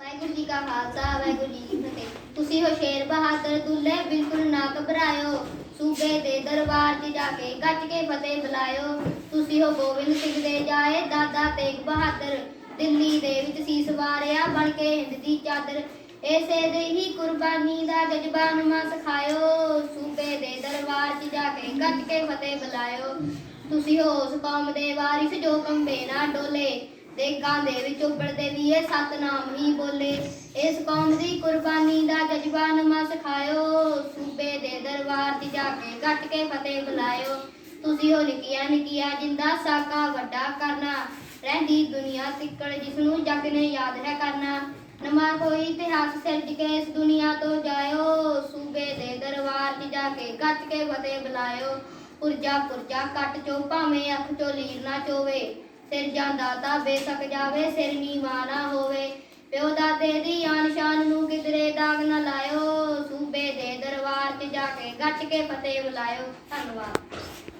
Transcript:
ਵਾਹਿਗੁਰੂ ਜੀ ਕਾ ਖਾਲਸਾ, ਵਾਹਿਗੁਰੂ ਜੀ ਕੀ ਫਤਿਹ। ਤੁਸੀਂ ਹੋ ਸ਼ੇਰ ਬਹਾਦਰ, ਦੁੱਲੇ ਬਿਲਕੁਲ ਨਾ ਘਬਰਾਇਓ। ਸੂਬੇ ਦੇ ਦਰਬਾਰ 'ਚ ਜਾ ਕੇ ਗੱਜ ਕੇ ਫਤਿਹ ਬੁਲਾਇਓ। ਤੁਸੀਂ ਹੋ ਗੋਬਿੰਦ ਸਿੰਘ ਦੇ ਜਾਏ, ਦਾਦਾ ਤੇਗ ਬਹਾਦਰ। ਦਿੱਲੀ ਦੇ ਵਿੱਚ ਸੀਸ ਵਾਰਿਆ, ਬਣ ਕੇ ਹਿੰਦ ਦੀ ਚਾਦਰ। ਇਸੇ ਦੇ ਹੀ ਕੁਰਬਾਨੀ ਦਾ ਜਜ਼ਬਾ ਨਮਾ ਸਿਖਾਇਓ। ਸੂਬੇ ਦੇ ਦਰਬਾਰ 'ਚ ਜਾ ਕੇ ਗੱਜ ਕੇ ਫਤਿਹ ਬੁਲਾਇਓ। ਤੁਸੀਂ ਹੋ ਉਸ ਕੌਮ ਦੇ ਵਾਰਿਸ ਜੋ ਕੰਬੇ ਨਾ ਡੋਲੇ। ਦੇਗਾਂ ਦੇ ਵਿੱਚ ਉੱਪੜਦੇ ਵੀ ਇਹ ਸਤਨਾਮ ਹੀ ਬੋਲੇ। ਇਸ ਕੌਮ ਦੀ ਕੁਰਬਾਨੀ ਦਾ ਜਜ਼ਬਾ ਨਮਾ ਸਿਖਾਇਓ। ਸੂਬੇ ਦੇ ਦਰਬਾਰ 'ਚ ਜਾ ਕੇ ਗੱਟ ਕੇ ਫਤਿਹ ਬੁਲਾਇਓ। ਤੁਸੀਂ ਹੋ ਨਿੱਕੀਆਂ ਨਿੱਕੀਆਂ ਜਿੰਦਾ ਸਾਕਾ ਵੱਡਾ ਕਰਨਾ। ਰਹਿੰਦੀ ਦੁਨੀਆ ਤਿੱਕੜ ਜਿਸ ਨੂੰ ਜੱਗ ਨੇ ਯਾਦ ਹੈ ਕਰਨਾ। ਨਮਾ ਕੋਈ ਇਤਿਹਾਸ ਸਿਰਜ ਕੇ ਇਸ ਦੁਨੀਆ ਤੋਂ ਜਾਇਓ। ਸੂਬੇ ਦੇ ਦਰਬਾਰ 'ਚ ਜਾ ਕੇ ਗੱਟ ਕੇ ਫਤਿਹ ਬੁਲਾਇਓ। ਪੁਰਜਾ ਪੁਰਜਾ ਕੱਟ ਚੋ, ਭਾਵੇਂ ਅੱਖ ਚੋ ਲੀਰ ਨਾ ਚੋਵੇ। ਸਿਰ ਜਾਂਦਾ ਤਾਂ ਬੇਸਕ ਜਾਵੇ, ਸਿਰ ਨੀਵਾ ਨਾ ਹੋਵੇ। ਪਿਓ ਦਾਦੇ ਦੀ ਆਨ ਸ਼ਾਨ ਨੂੰ ਕਿਧਰੇ ਦਾਗ ਨਾ ਲਾਇਓ। ਸੂਬੇ ਦੇ ਦਰਬਾਰ 'ਚ ਜਾ ਕੇ ਗੱਟ ਕੇ ਫਤਿਹ ਬੁਲਾਇਓ। ਧੰਨਵਾਦ।